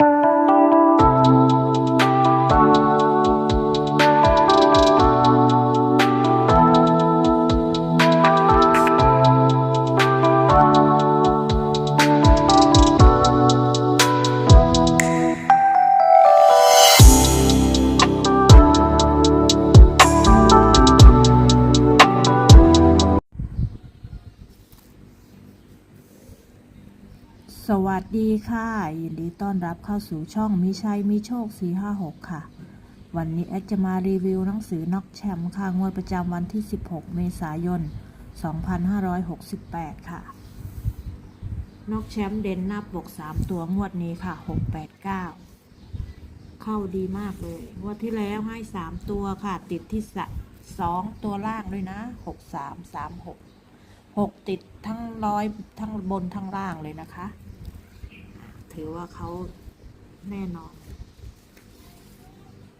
ส วัสดีค่ะ ยินดีต้อนรับเข้าสู่ช่องมิชัยมิโชค 456 ค่ะ วันนี้แอดจะมารีวิวหนังสือน็อกแชมป์ค่ะงวดประจำวันที่ 16 เมษายน 2568 ค่ะน็อกแชมป์เด่นหน้าปก 3 ตัวงวดนี้ค่ะ 689 เข้าดีมากเลย งวดที่แล้วให้ 3 ตัวค่ะ ติดที่สะ2ตัวล่างด้วยนะ 6336 6 ติดทั้งร้อยทั้งบนทั้งล่างเลยนะคะ ถือว่าเขาแน่นอน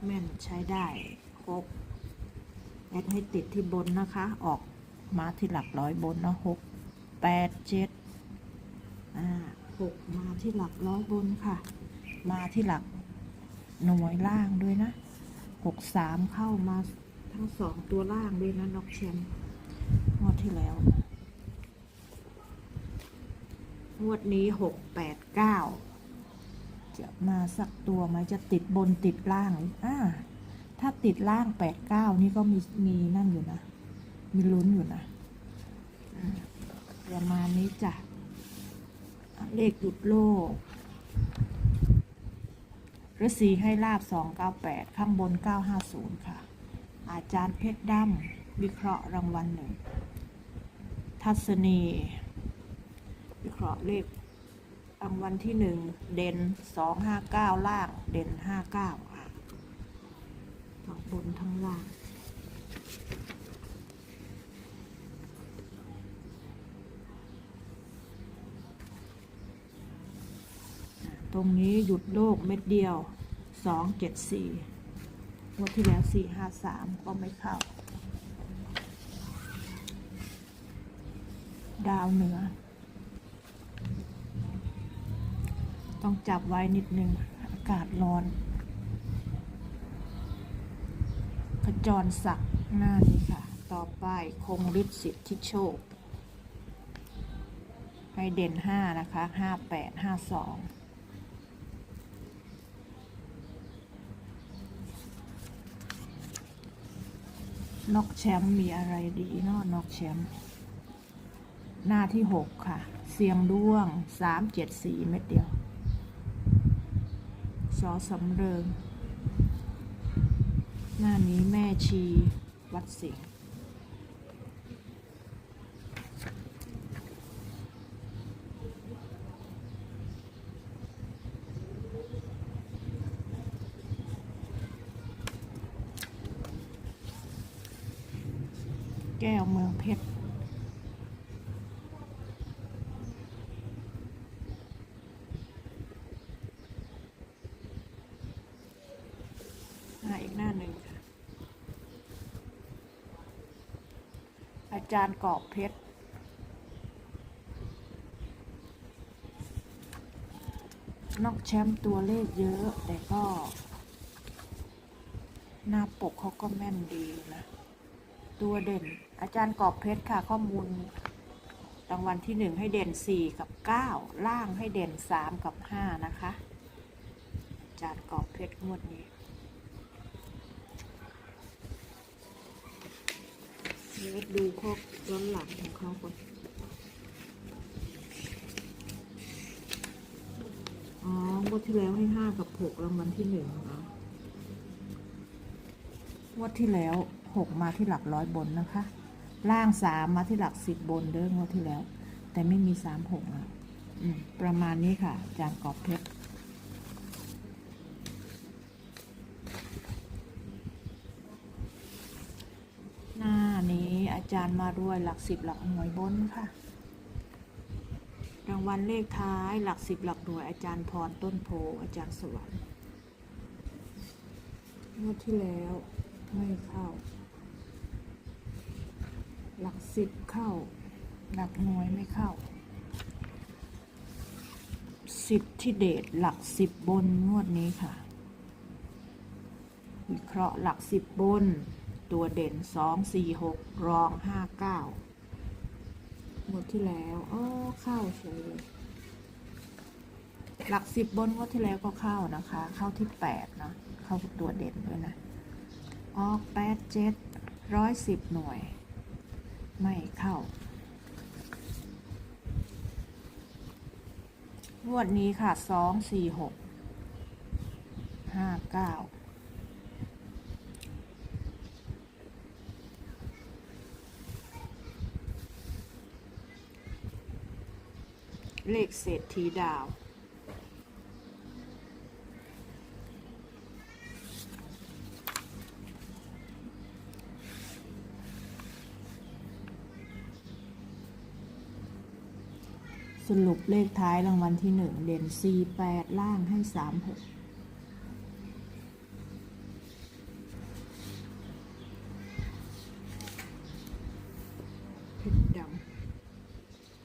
แม่นใช้ได้ ครบ แอดให้ติดที่บนนะคะ ออกมาที่หลักร้อยบนนะหกแปดเจ็ดอ่าหกมาที่หลักร้อยบนค่ะ มาที่หลักหน่วยล่างด้วยนะหกสามเข้ามาทั้งสองตัวล่างด้วยนะนอกแชมป์งวดที่แล้ว งวดนี้หกแปดเก้าจะมาสักตัวไหมจะติดบนติดล่างอ่าถ้าติดล่างแปดเก้านี่ก็มีมีนั่นอยู่นะ มีลุ้นอยู่นะประมาณนี้จ้ะ เลขหยุดโลกฤาษีให้ลาบสองเก้าแปดข้างบนเก้าห้าศูนย์ค่ะ อาจารย์เพชรดำวิเคราะห์รางวัลหนึ่ง ทัศนี วิเคราะห์เลขรางวัลที่หนึ่งเด่นสองห้าเก้าล่างเด่นห้าเก้าค่ะทั้งบนทั้งล่างตรงนี้หยุดโลกเม็ดเดียวสองเจ็ดสี่งวดที่แล้วสี่ห้าสามก็ไม่เข้า ดาวเหนือ ต้องจับไว้นิดนึง อากาศร้อน ขจรศักดิ์หน้านี้ค่ะ ต่อไปคงฤทธิ์สิทธิโชค ให้เด่นห้านะคะห้าแปดห้าสองนอกแชมป์มีอะไรดีเนาะนอกแชมป์หน้าที่หกค่ะ เสียงด้วงสามเจ็ดสี่เม็ดเดียว สอสำเริง หน้านี้แม่ชี วัดสิงห์แก้วเมืองเพชร หน้าหน้าหนึ่งค่ะ อาจารย์กอบเพชร นอกแชมป์ตัวเลขเยอะ แต่ก็ หน้าปกเขาก็แม่นดีนะ ตัวเด่น อาจารย์กอบเพชรค่ะ ข้อมูลรางวัลที่หนึ่งให้เด่นสี่กับเก้าล่างให้เด่นสามกับห้านะคะอาจารย์กอบเพชรงวดนี้ เดี๋ยวดูข้อย้อนหลังของเขาก่อนอ๋องวดที่แล้วให้ห้ากับหกรางวัลที่หนึ่งนะงวดที่แล้วหกมาที่หลักร้อยบนนะคะ ล่างสามมาที่หลักสิบบนเด้องวดที่แล้ว แต่ไม่มีสามหกอะประมาณนี้ค่ะอาจารย์กอบเพชร หน้านี้อา จารย์มาด้วยหลักสิบหลักหน่วยบนค่ะ รางวัลเลขท้ายหลักสิบหลักหน่วย อาจารย์พรต้นโพอาจารย์สวรรค์งวดที่แล้วไม่เข้า หลักสิบเข้า หลักหน่วยไม่เข้าสิบที่เดชหลักสิบบนงวดนี้ค่ะ วิเคราะห์หลักสิบบน ตัวเด่นสองสี่หกรองห้าเก้างวดที่แล้วอ้อเข้าเฉยเลยหลักสิบบนงวดที่แล้วก็เข้านะคะ เข้าที่แปดนะเข้าตัวเด่นด้วยนะออกแปดเจ็ดร้อยสิบหน่วย ไม่เข้างวดนี้ค่ะสองสี่หกห้าเก้า เลขเศรษฐีดาว สรุปเลขท้ายรางวัลที่หนึ่งเด่น4 8 ล่างให้ 3 6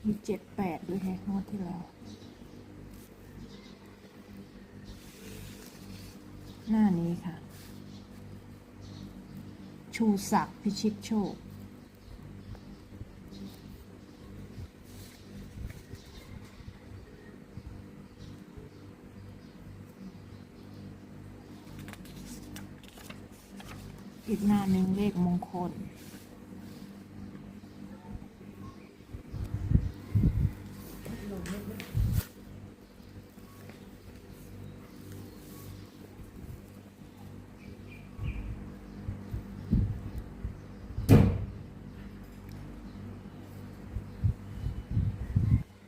มีเจ็ดแปดด้วยแฮงวดที่แล้ว หน้านี้ค่ะ ชูศักดิ์พิชิตโชคอีกหน้าหนึ่งเลขมงคล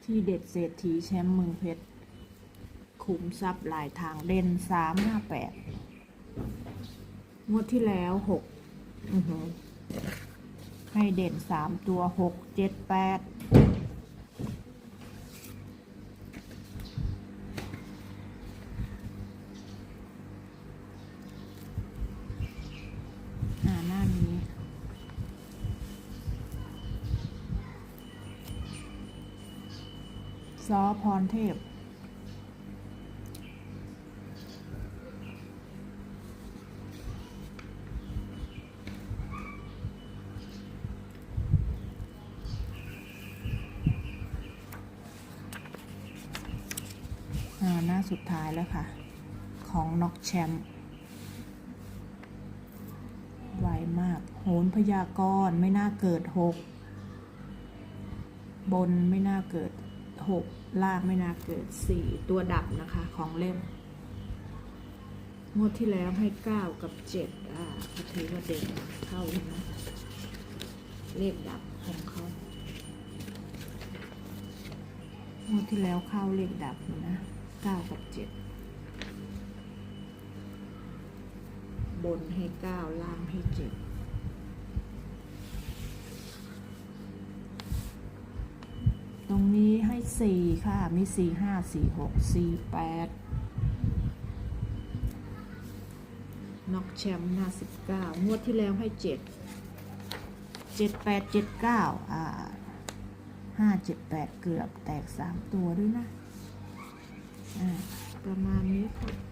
ที่เด็ดเศรษฐีแชมป์เมืองเพชรขุมทรัพย์หลายทางเด่นสามห้าแปดงวดที่แล้วหกให้เด่นสามตัวหกเจ็ดแปด ซอพรเทพอาหน้าสุดท้ายแล้วค่ะ ของน็อกแชมป์ไวมาก โหนพยากรณ์ไม่น่าเกิดหก บนไม่น่าเกิด 6ล่างไม่น่าเกิด 4 ตัวดับนะคะ ของเล่ม งวดที่แล้วให้ 9 กับ 7 อ่าถือว่าเด็กเข้าเลยนะ เลขดับของเขางวดที่แล้วเข้าเลขดับนะ 9 กับ 7 บนให้ 9 ล่างให้ 7 ตรงนี้ให้สี่ค่ะ มีสี่ห้าสี่หกสี่แปดน็อกแชมป์หน้าสิบเก้างวดที่แล้วให้เจ็ดเจ็ดแปดเจ็ดเก้าอ่าห้าเจ็ดแปดเกือบแตกสามตัวด้วยนะ อ่า ประมาณนี้ค่ะ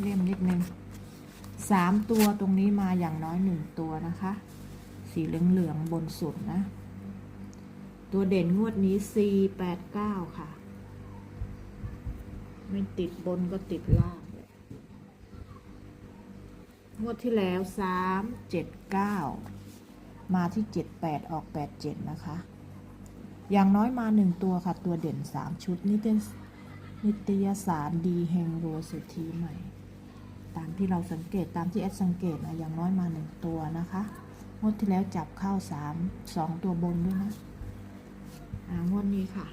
เลี่ยมนิดนึงสามตัวตรงนี้มาอย่างน้อยหนึ่งตัวนะคะ สีเหลืองๆบนสุดนะ ตัวเด่นงวดนี้4 8 9ค่ะ ไม่ติดบนก็ติดล่าง งวดที่แล้ว3 7 9มาที่7 8ออก8 7นะคะ อย่างน้อยมา1ตัวค่ะ ตัวเด่น3ชุดนิตยนิตยสารดีเฮงโรวเศรษฐีใหม่ ตามที่เราสังเกตตามที่แอดสังเกตนะอย่างน้อยมา1ตัวนะคะงวดที่แล้วจับเข้า3 2ตัวบนด้วยนะอ่างวดนี้ค่ะ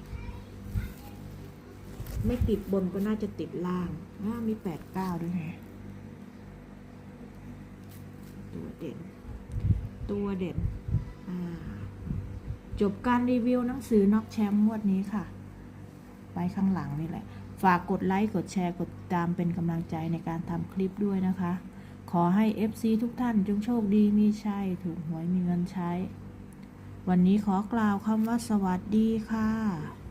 ไม่ติดบนก็น่าจะติดล่างอ่ามีแปดเก้าด้วยไงตัวเด่น ตัวเด่นอ่าจบการรีวิวหนังสือน็อกแชมป์งวดนี้ค่ะ ไปข้างหลังนี่แหละ ฝากกดไลค์กดแชร์กดติดตามเป็นกำลังใจในการทำคลิปด้วยนะคะขขอให้ FC ทุกท่านจงโชคดีมีชัยถูกหวยมีเงินใช้ วันนี้ขอกล่าวคำว่าสวัสดีค่ะ